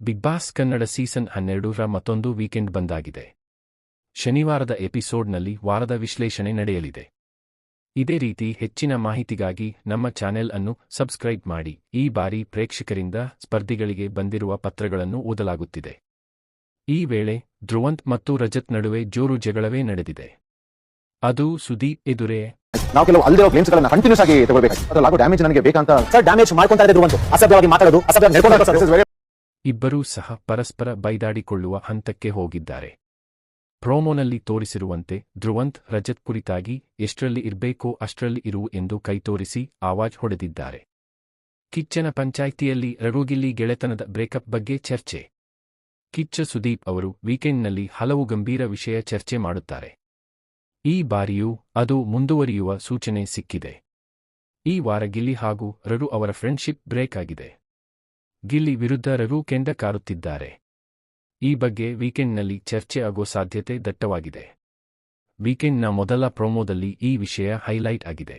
Big boss Kannada season ಹನ್ನೆರಡರ ಮತ್ತೊಂದು weekend ಬಂದಾಗಿದೆ. ಶನಿವಾರದ ಎಪಿಸೋಡ್ನಲ್ಲಿ ವಾರದ ವಿಶ್ಲೇಷಣೆ ನಡೆಯಲಿದೆ. ಇದೇ ರೀತಿ ಹೆಚ್ಚಿನ ಮಾಹಿತಿಗಾಗಿ ನಮ್ಮ ಚಾನೆಲ್ ಅನ್ನು ಸಬ್ಸ್ಕ್ರೈಬ್ ಮಾಡಿ. ಈ ಬಾರಿ ಪ್ರೇಕ್ಷಕರಿಂದ ಸ್ಪರ್ಧಿಗಳಿಗೆ ಬಂದಿರುವ ಪತ್ರಗಳನ್ನು ಓದಲಾಗುತ್ತಿದೆ. ಈ ವೇಳೆ ಧ್ರುವಂತ್ ಮತ್ತು ರಜತ್ ನಡುವೆ ಜೋರು ಜಗಳವೇ ನಡೆದಿದೆ. ಅದು ಸುದೀಪ್ ಎದುರೇ. ನಾವು ಕೆಲವು ಅಲ್ಲಿರೋ ಗೇಮ್ಸ್ ಗಳನ್ನ ಕಂಟಿನ್ಯೂಸ್ ಆಗಿ ತಗೋಬೇಕು ಅದ್ರಲ್ಲಿ ಆಗೋ ಡ್ಯಾಮೇಜ್ ನನಗೆ ಬೇಕಂತ ಸರ್ ಡ್ಯಾಮೇಜ್ ಮಾಡ್ಕೊಂತಾ ಧ್ರುವಂತು. ಅಸಭ್ಯವಾಗಿ ಮಾತಾಡೋದು ಅಸಭ್ಯ ಇಬ್ಬರೂ ಸಹ ಪರಸ್ಪರ ಬೈದಾಡಿಕೊಳ್ಳುವ ಹಂತಕ್ಕೆ ಹೋಗಿದ್ದಾರೆ. ಪ್ರೋಮೋನಲ್ಲಿ ತೋರಿಸಿರುವಂತೆ, ಧ್ರುವಂತ್ ರಜತ್ ಕುರಿತಾಗಿ ಎಷ್ಟರಲ್ಲಿ ಇರಬೇಕೋ ಅಷ್ಟರಲ್ಲಿ ಇರು ಎಂದು ಕೈತೋರಿಸಿ ಆವಾಜ್ ಹೊಡೆದಿದ್ದಾರೆ. ಕಿಚ್ಚನ ಪಂಚಾಯ್ತಿಯಲ್ಲಿ ರಡುಗಿಲ್ಲಿ ಗೆಳೆತನದ ಬ್ರೇಕಪ್ ಬಗ್ಗೆ ಚರ್ಚೆ. ಕಿಚ್ಚ ಸುದೀಪ್ ಅವರು ವೀಕೆಂಡ್ನಲ್ಲಿ ಹಲವು ಗಂಭೀರ ವಿಷಯ ಚರ್ಚೆ ಮಾಡುತ್ತಾರೆ. ಈ ಬಾರಿಯೂ ಅದು ಮುಂದುವರಿಯುವ ಸೂಚನೆ ಸಿಕ್ಕಿದೆ. ಈ ವಾರ ಗಿಲ್ಲಿ ಹಾಗೂ ರಡು ಅವರ ಫ್ರೆಂಡ್ಶಿಪ್ ಬ್ರೇಕ್ ಆಗಿದೆ. ಗಿಲ್ಲಿ ವಿರುದ್ಧ ರಘು ಕೆಂಡ ಕಾರುತ್ತಿದ್ದಾರೆ ಈ ಬಗ್ಗೆ ವೀಕೆಂಡ್ನಲ್ಲಿ ಚರ್ಚೆ ಆಗೋ ಸಾಧ್ಯತೆ ದಟ್ಟವಾಗಿದೆ. ವೀಕೆಂಡ್ನ ಮೊದಲ ಪ್ರೊಮೋದಲ್ಲಿ ಈ ವಿಷಯ ಹೈಲೈಟ್ ಆಗಿದೆ.